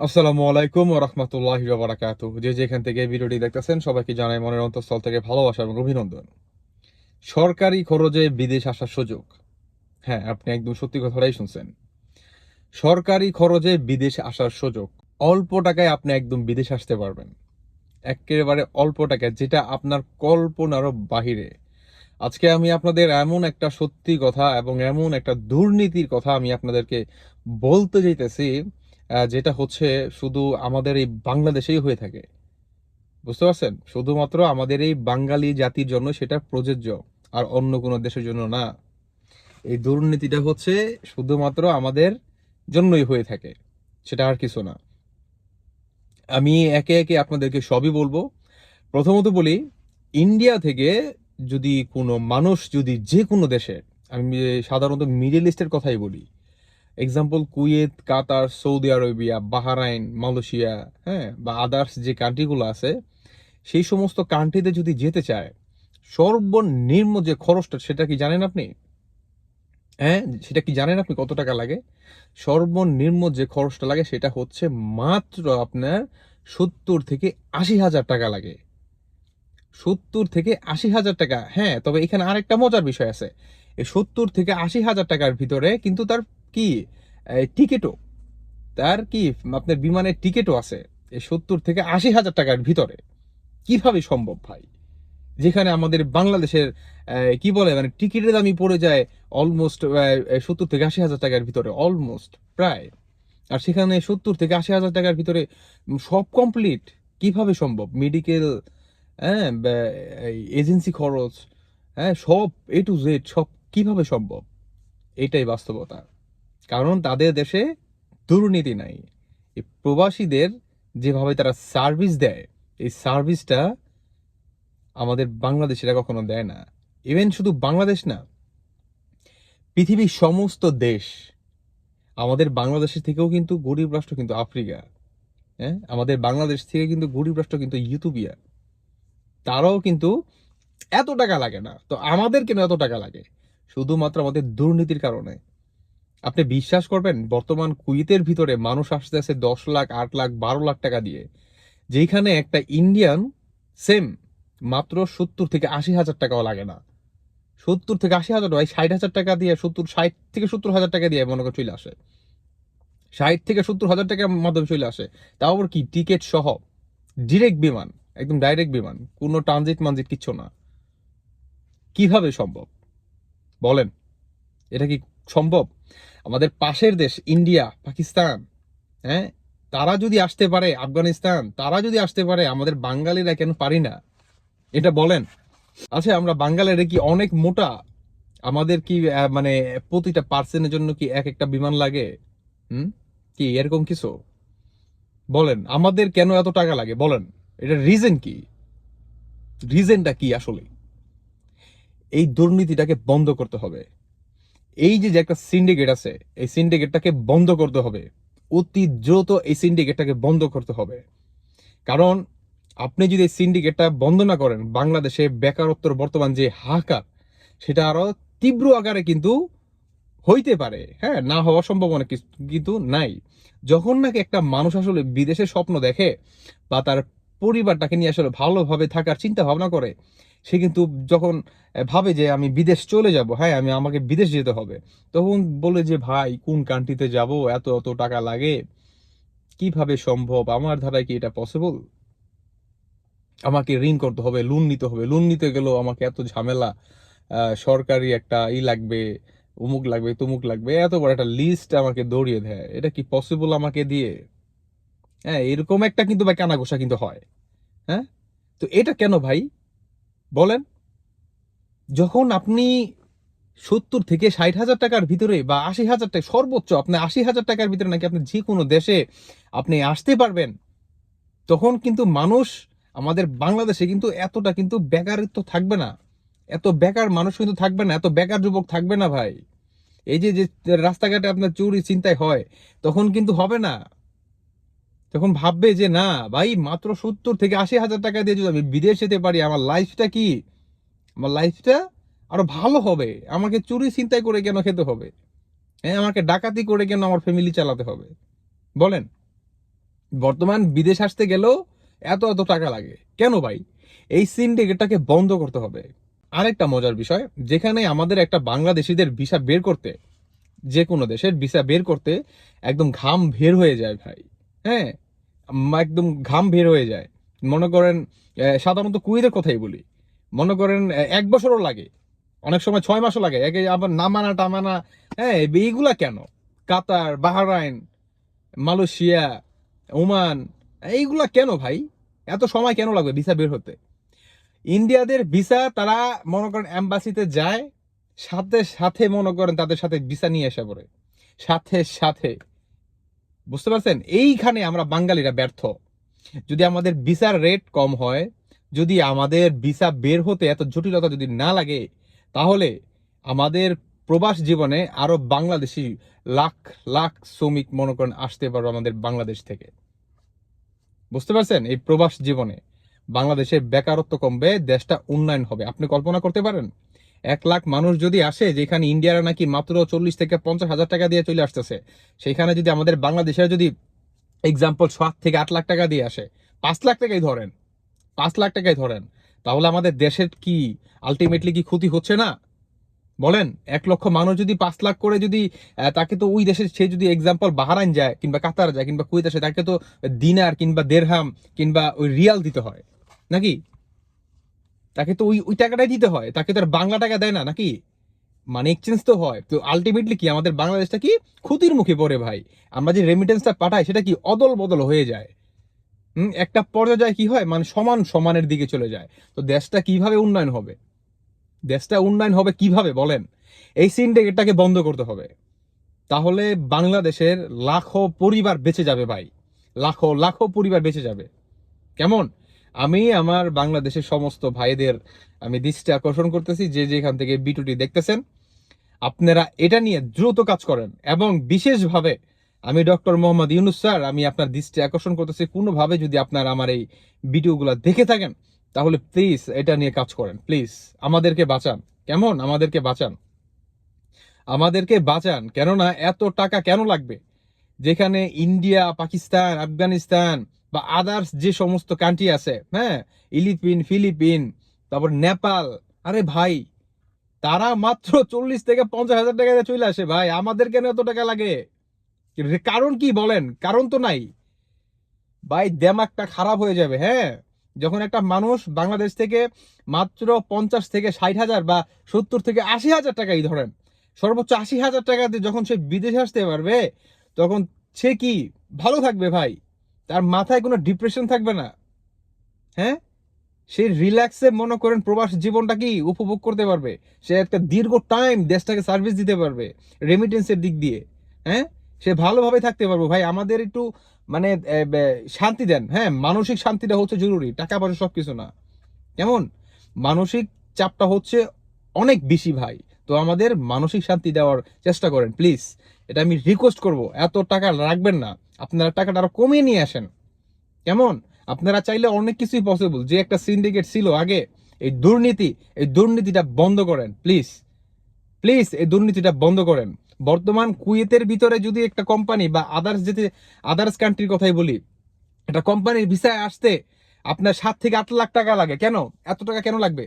আসসালামু আলাইকুম রহমতুল্লাহ বারাকাতু যে যেখান থেকে ভিডিওটি দেখতেছেন সবাইকে জানাই মনের অন্তঃস্থল থেকে ভালোবাসা এবং অভিনন্দন। সরকারি খরচে বিদেশ আসার সুযোগ। হ্যাঁ আপনি একদম সত্যি কথাটাই শুনছেন। সরকারি খরচে বিদেশ আসার সুযোগ। অল্প টাকায় আপনি একদম বিদেশ আসতে পারবেন। একেবারে অল্প টাকায় যেটা আপনার কল্পনারও বাহিরে। আজকে আমি আপনাদের এমন একটা সত্যি কথা এবং এমন একটা দুর্নীতির কথা আমি আপনাদেরকে বলতে আহ, যেটা হচ্ছে শুধু আমাদের এই বাংলাদেশেই হয়ে থাকে। বুঝতে পারছেন? শুধুমাত্র আমাদের এই বাঙালি জাতির জন্য সেটা প্রযোজ্য, আর অন্য কোনো দেশের জন্য না। এই দুর্নীতিটা হচ্ছে শুধুমাত্র আমাদের জন্যই হয়ে থাকে, সেটা আর কিছু না। আমি একে একে আপনাদেরকে সবই বলব। প্রথমত বলি, ইন্ডিয়া থেকে যদি কোনো মানুষ, যদি যে কোনো দেশে, আমি সাধারণত মিডল ইস্টের কথাই বলি example Kuwait Qatar Saudi Arabia Bahrain Malaysia হ্যাঁ বা আদার্স যে কান্ট্রিগুলো আছে, সেই সমস্ত কান্ট্রিতে যদি যেতে চায়, সর্বনিম্ন যে খরচটা, সেটা কি জানেন আপনি? হ্যাঁ সেটা কি জানেন আপনি কত টাকা লাগে? সর্বনিম্ন যে খরচটা লাগে, সেটা হচ্ছে মাত্র আপনার সত্তর থেকে আশি হাজার টাকা লাগে। সত্তর থেকে আশি হাজার টাকা হ্যাঁ তবে এখানে আরেকটা মজার বিষয় আছে। এই সত্তর থেকে আশি হাজার টাকার ভিতরে কিন্তু তার কি? টিকিটও। তার কি, আপনার বিমানের টিকিটও আছে এই সত্তর থেকে আশি হাজার টাকার ভিতরে। কীভাবে সম্ভব ভাই? যেখানে আমাদের বাংলাদেশের কি বলে মানে টিকিটের দামই পড়ে যায় অলমোস্ট সত্তর থেকে আশি হাজার টাকার ভিতরে অলমোস্ট প্রায়। আর সেখানে সত্তর থেকে আশি হাজার টাকার ভিতরে সব কমপ্লিট কীভাবে সম্ভব? মেডিকেল হ্যাঁ এজেন্সি খরচ হ্যাঁ সব এ টু জেড সব কীভাবে সম্ভব? এটাই বাস্তবতা। কারণ তাদের দেশে দুর্নীতি নাই। এই প্রবাসীদের যেভাবে তারা সার্ভিস দেয়, এই সার্ভিসটা আমাদের বাংলাদেশিরা কখনো দেয় না। ইভেন শুধু বাংলাদেশ না, পৃথিবীর সমস্ত দেশ, আমাদের বাংলাদেশের থেকেও কিন্তু গরিব রাষ্ট্র কিন্তু আফ্রিকা হ্যাঁ? আমাদের বাংলাদেশ থেকে কিন্তু গরিব রাষ্ট্র কিন্তু ইউথোপিয়া তারাও কিন্তু এত টাকা লাগে না। তো আমাদের কেন এত টাকা লাগে? শুধুমাত্র আমাদের দুর্নীতির কারণে। আপনি বিশ্বাস করবেন, বর্তমান কুয়েতের ভিতরে মানুষ আসতে আসে দশ লাখ, আট লাখ, বারো লাখ টাকা দিয়ে। যেখানে একটা ইন্ডিয়ান, সেম, মাত্র সত্তর থেকে আশি হাজার টাকাও লাগে না। সত্তর থেকে আশি হাজার ভাই ষাট হাজার টাকা দিয়ে, সত্তর, ষাট থেকে সত্তর হাজার টাকা দিয়ে মনে করে চলে আসে। ষাট থেকে সত্তর হাজার টাকার মাধ্যমে চলে আসে। তাও আবার কি? টিকিট সহ। ডিরেক্ট বিমান, একদম ডাইরেক্ট বিমান। কোনো ট্রানজিট মানজিট কিচ্ছু না। কীভাবে সম্ভব? বলেন। এটা কি সম্ভব? আমাদের পাশের দেশ, ইন্ডিয়া, পাকিস্তান হ্যাঁ? তারা যদি আসতে পারে, আফগানিস্তান, তারা যদি আসতে পারে, আমাদের বাঙালিরা কেন পারি না? এটা বলেন। আচ্ছা আমরা বাঙালিরা কি অনেক মোটা? আমাদের কি মানে প্রতিটা পার্সনের জন্য কি এক একটা বিমান লাগে? হুম? কি এরকম কিছু? বলেন, আমাদের কেন এত টাকা লাগে? বলেন, এটা রিজন কি? রিজনটা কি আসলে? এই দুর্নীতিটাকে বন্ধ করতে হবে। এই যে একটা সিন্ডিকেট আছে, এই সিন্ডিকেটটাকে বন্ধ করতে হবে। অতি দ্রুত এই সিন্ডিকেটটাকে বন্ধ করতে হবে। কারণ আপনি যদি এই সিন্ডিকেটটা বন্ধ না করেন, বাংলাদেশে বেকারত্বর বর্তমান যে হাহাকার, সেটা আরও তীব্র আকারে কিন্তু হইতে পারে। হ্যাঁ না হওয়ার সম্ভাবনা কিন্তু নাই। যখন নাকি একটা মানুষ আসলে বিদেশের স্বপ্ন দেখে বা তার পরিবারটাকে নিয়ে আসলে ভালোভাবে থাকার চিন্তা ভাবনা করে সে কিন্তু যখন ভাবে যে আমি বিদেশ চলে যাব হ্যাঁ আমি আমাকে বিদেশ যেতে হবে, তখন বলে যে, ভাই, কোন কান্ট্রিতে যাব? এত এত টাকা লাগে। কীভাবে সম্ভব? আমার ধারায় কি এটা পসিবল আমাকে ঋণ করতে হবে লোন নিতে হবে। লোন নিতে গেলেও আমাকে এত ঝামেলা সরকারি একটা ই লাগবে, উমুক লাগবে, তুমুক লাগবে, এত বড় একটা লিস্ট আমাকে দৌড়িয়ে দেয়। এটা কি পসিবল আমাকে দিয়ে? হ্যাঁ এরকম একটা কিন্তু ভাই কানাঘোষা কিন্তু হয়। হ্যাঁ? তো এটা কেন ভাই? বলেন। যখন আপনি সত্তর থেকে ষাট হাজার টাকার ভিতরে বা আশি হাজার টাকা, সর্বোচ্চ আপনি আশি হাজার টাকার ভিতরে নাকি আপনি যে কোনো দেশে আপনি আসতে পারবেন, তখন কিন্তু মানুষ আমাদের বাংলাদেশে কিন্তু এতটা কিন্তু বেকারিত্ব থাকবে না। এত বেকার মানুষ কিন্তু থাকবে না, এত বেকার যুবক থাকবে না ভাই। এই যে যে রাস্তাঘাটে আপনার চুরি চিন্তায় হয়, তখন কিন্তু হবে না। তখন ভাববে যে, না, ভাই, মাত্র সত্তর থেকে আশি হাজার টাকা দিয়ে যদি আমি বিদেশ যেতে পারি, আমার লাইফটা কি? আমার লাইফটা আরও ভালো হবে। আমাকে চুরি চিন্তায় করে কেন খেতে হবে? হ্যাঁ আমাকে ডাকাতি করে কেন আমার ফ্যামিলি চালাতে হবে? বলেন, বর্তমান বিদেশ আসতে গেলেও এত এত টাকা লাগে। কেন ভাই? এই সিন্ডিকেটটাকে বন্ধ করতে হবে। আরেকটা মজার বিষয়, যেখানে আমাদের একটা বাংলাদেশিদের ভিসা বের করতে যে কোনো দেশের ভিসা বের করতে একদম ঘাম বের হয়ে যায় ভাই। হ্যাঁ একদম ঘাম বের হয়ে যায়। মনে করেন সাধারণত কুইদের কথাই বলি। মনে করেন এক বছরও লাগে। অনেক সময় ছয় মাসও লাগে। একে আবার নামানা টামানা হ্যাঁ এইগুলা কেন? কাতার, বাহারাইন, মালয়েশিয়া, ওমান, এইগুলা কেন ভাই? এত সময় কেন লাগবে ভিসা বের হতে? ইন্ডিয়াদের ভিসা তারা, মনে করেন অ্যাম্বাসিতে যায়, সাথে সাথে মনে করেন তাদের সাথে ভিসা নিয়ে এসে পড়ে। সাথে সাথে। বুঝতে পারছেন? এইখানে আমরা বাঙালিরা ব্যর্থ। যদি আমাদের ভিসার রেট কম হয়, যদি আমাদের ভিসা বের হতে এত জটিলতা যদি না লাগে, তাহলে আমাদের প্রবাস জীবনে আরও বাংলাদেশি লাখ লাখ শ্রমিক মনে করেন আসতে পারবে আমাদের বাংলাদেশ থেকে। বুঝতে পারছেন? এই প্রবাস জীবনে বাংলাদেশের বেকারত্ব কমবে, দেশটা উন্নয়ন হবে। আপনি কল্পনা করতে পারেন? এক লাখ মানুষ যদি আসে, যেখানে ইন্ডিয়ারা নাকি মাত্র চল্লিশ থেকে পঞ্চাশ হাজার টাকা দিয়ে চলে আসতেছে সেখানে যদি আমাদের বাংলাদেশের যদি এক্সাম্পল সাত থেকে আট লাখ টাকা দিয়ে আসে, পাঁচ লাখ টাকাই ধরেন, পাঁচ লাখ টাকাই ধরেন, তাহলে আমাদের দেশের কি আলটিমেটলি কি ক্ষতি হচ্ছে না? বলেন, এক লক্ষ মানুষ যদি পাঁচ লাখ করে যদি তাকে তো ওই দেশের সে যদি এক্সাম্পল বাহারাইন যায়, কিংবা কাতার যায়, কিংবা কুয়েত আসে, তাকে তো দিনার কিংবা দেড়হাম কিংবা ওই রিয়াল দিতে হয়, নাকি? তাকে তো ওই ওই টাকাটাই দিতে হয়। তাকে তো আর বাংলা টাকা দেয় না, নাকি? মানে এক্সচেঞ্জ তো হয়। তো আলটিমেটলি কি, আমাদের বাংলাদেশটা কি ক্ষতির মুখে পড়ে ভাই। আমরা যে রেমিটেন্সটা পাঠাই, সেটা কি অদল বদল হয়ে যায়? হুম, একটা পর্যায়ে কি হয়? মানে সমান সমানের দিকে চলে যায়। তো দেশটা কীভাবে উন্নয়ন হবে? দেশটা উন্নয়ন হবে কীভাবে, বলেন? এই সিন্ডিকেটটাকে বন্ধ করতে হবে। তাহলে বাংলাদেশের লাখো পরিবার বেঁচে যাবে ভাই। লাখো লাখো পরিবার বেঁচে যাবে। কেমন? আমি আমার বাংলাদেশের সমস্ত ভাইদের আমি দৃষ্টি আকর্ষণ করতেছি যে যেখান থেকে বিটুটি দেখতেছেন। আপনারা এটা নিয়ে দ্রুত কাজ করেন এবং বিশেষভাবে আমি ডক্টর মোহাম্মদ ইউনুস স্যার, আমি আপনার দৃষ্টি আকর্ষণ করতেছি। কোনোভাবে যদি আপনার আমার এই ভিডিওগুলো দেখে থাকেন, তাহলে প্লিজ এটা নিয়ে কাজ করেন। প্লিজ আমাদেরকে বাঁচান। কেমন? আমাদেরকে বাঁচান। আমাদেরকে বাঁচান। কেননা এত টাকা কেন লাগবে? যেখানে ইন্ডিয়া পাকিস্তান আফগানিস্তান বা আদার্স যে সমস্ত কান্ট্রি আছে হ্যাঁ? ইলিপিন, ফিলিপিন, তারপর নেপাল, আরে ভাই, তারা মাত্র চল্লিশ থেকে পঞ্চাশ হাজার টাকা চলে আসে ভাই, আমাদের কেন এত টাকা লাগে? কারণ কি বলেন? কারণ তো নাই। ভাই, দেমাগটা খারাপ হয়ে যাবে হ্যাঁ? যখন একটা মানুষ বাংলাদেশ থেকে মাত্র পঞ্চাশ থেকে ষাট হাজার বা সত্তর থেকে আশি হাজার টাকাই ধরেন, সর্বোচ্চ আশি হাজার টাকা যখন সে বিদেশে আসতে পারবে, তখন সে কি ভালো থাকবে ভাই? তার মাথায় কোনো ডিপ্রেশন থাকবে না। হ্যাঁ? সে রিল্যাক্সে মনে করেন প্রবাস জীবনটা কি উপভোগ করতে পারবে? সে একটা দীর্ঘ টাইম দেশটাকে সার্ভিস দিতে পারবে রেমিটেন্সের দিক দিয়ে। হ্যাঁ? সে ভালোভাবে থাকতে পারব। ভাই, আমাদের একটু মানে শান্তি দেন। হ্যাঁ? মানসিক শান্তিটা হচ্ছে জরুরি, টাকা পয়সা সব কিছু না। কেমন? মানসিক চাপটা হচ্ছে অনেক বেশি ভাই। তো আমাদের মানসিক শান্তি দেওয়ার চেষ্টা করেন প্লিজ এটা আমি রিকোয়েস্ট করব। এত টাকা রাখবেন না। আপনারা টাকাটা আরও কমিয়ে নিয়ে আসেন। কেমন? আপনারা চাইলে অনেক কিছুই পসিবল যে একটা সিন্ডিকেট ছিল আগে, এই দুর্নীতি, এই দুর্নীতিটা বন্ধ করেন প্লিজ প্লিজ এই দুর্নীতিটা বন্ধ করেন। বর্তমান কুয়েতের ভিতরে যদি একটা কোম্পানি বা আদার্স যেতে আদার্স কান্ট্রির কথাই বলি, একটা কোম্পানির ভিসায় আসতে আপনার সাত থেকে আট লাখ টাকা লাগে। কেন? এত টাকা কেন লাগবে?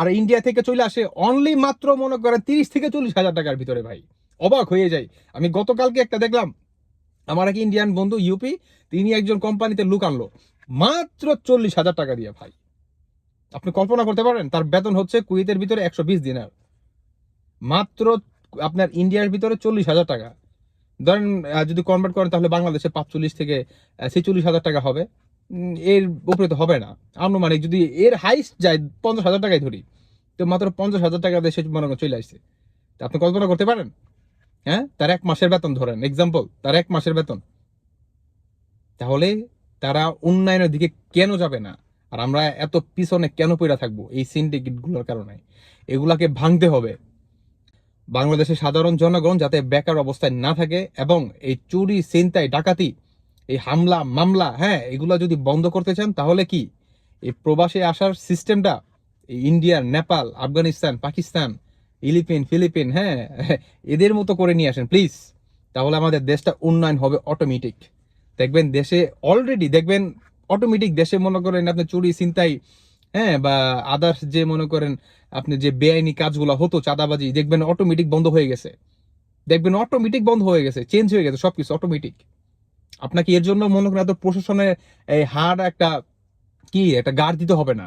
আর ইন্ডিয়া থেকে চলে আসে অনলি মাত্র মনে করেন তিরিশ থেকে চল্লিশ হাজার টাকার ভিতরে ভাই। অবাক হয়ে যায় আমি গতকালকে একটা দেখলাম আমার এক ইন্ডিয়ান বন্ধু ইউপি তিনি একজন কোম্পানিতে লুক আনলো। মাত্র চল্লিশ হাজার টাকা দিয়ে ভাই। আপনি কল্পনা করতে পারেন, তার বেতন হচ্ছে কুয়েতের ভিতরে একশো বিশ দিনার। মাত্র আপনার ইন্ডিয়ার ভিতরে চল্লিশ হাজার টাকা। ধরেন যদি কনভার্ট করেন, তাহলে বাংলাদেশে পাঁচচল্লিশ থেকে ছেচল্লিশ হাজার টাকা হবে। এর উপরে তো হবে না। আনুমানিক যদি এর হাইস্ট যায়, পঞ্চাশ হাজার টাকায় ধরি। তো মাত্র পঞ্চাশ হাজার টাকা দেশে মনে চলে আসছে। আপনি কল্পনা করতে পারেন? হ্যাঁ? তার এক মাসের বেতন ধরেন এক্সাম্পল তার এক মাসের বেতন। তাহলে তারা উন্নয়নের দিকে কেন যাবে না? আর আমরা এত পিছনে কেন পড়ে থাকব এই সিন্ডিকেটগুলোর কারণে? এগুলাকে ভাঙতে হবে। বাংলাদেশের সাধারণ জনগণ যাতে বেকার অবস্থায় না থাকে এবং এই চুরি, ছিনতাই, ডাকাতি, এই হামলা, মামলা হ্যাঁ এগুলা যদি বন্ধ করতে চান, তাহলে কি? এই প্রবাসে আসার সিস্টেমটা ইন্ডিয়া নেপাল আফগানিস্তান পাকিস্তান ইলিপিন, ফিলিপিন হ্যাঁ? এদের মতো করে নিয়ে আসেন প্লিজ তাহলে আমাদের দেশটা উন্নয়ন হবে অটোমেটিক দেখবেন দেশে অলরেডি দেখবেন অটোমেটিক দেশে মনে করেন আপনি চুরি চিন্তাই হ্যাঁ বা আদার্স যে মনে করেন আপনি যে বেআইনি কাজগুলো হতো, চাঁদাবাজি, দেখবেন অটোমেটিক বন্ধ হয়ে গেছে। দেখবেন অটোমেটিক বন্ধ হয়ে গেছে চেঞ্জ হয়ে গেছে, সবকিছু অটোমেটিক আপনাকে এর জন্য মনে করেন এত প্রশাসনের এই হার একটা কি, একটা গার্ড দিতে হবে না।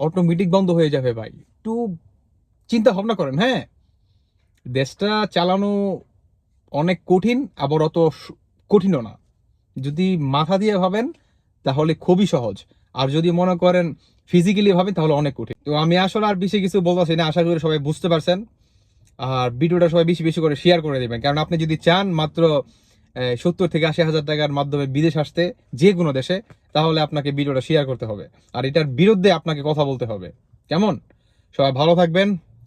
অটোমেটিক বন্ধ হয়ে যাবে ভাই। একটু চিন্তা ভাবনা করেন হ্যাঁ। দেশটা চালানো অনেক কঠিন, আবার অত কঠিনও না। যদি মাথা দিয়ে ভাবেন, তাহলে খুবই সহজ। আর যদি মনে করেন ফিজিক্যালি ভাবেন, তাহলে অনেক কঠিন। তো আমি আসলে আর বেশি কিছু বলতেছি না, আশা করি সবাই বুঝতে পারছেন। আর ভিডিওটা সবাই বেশি বেশি করে শেয়ার করে দেবেন। কারণ আপনি যদি চান মাত্র সত্তর থেকে আশি হাজার টাকার মাধ্যমে বিদেশ আসতে যে কোনো দেশে, তাহলে আপনাকে ভিডিওটা শেয়ার করতে হবে। আর এটার বিরুদ্ধে আপনাকে কথা বলতে হবে। কেমন? সবাই ভালো থাকবেন।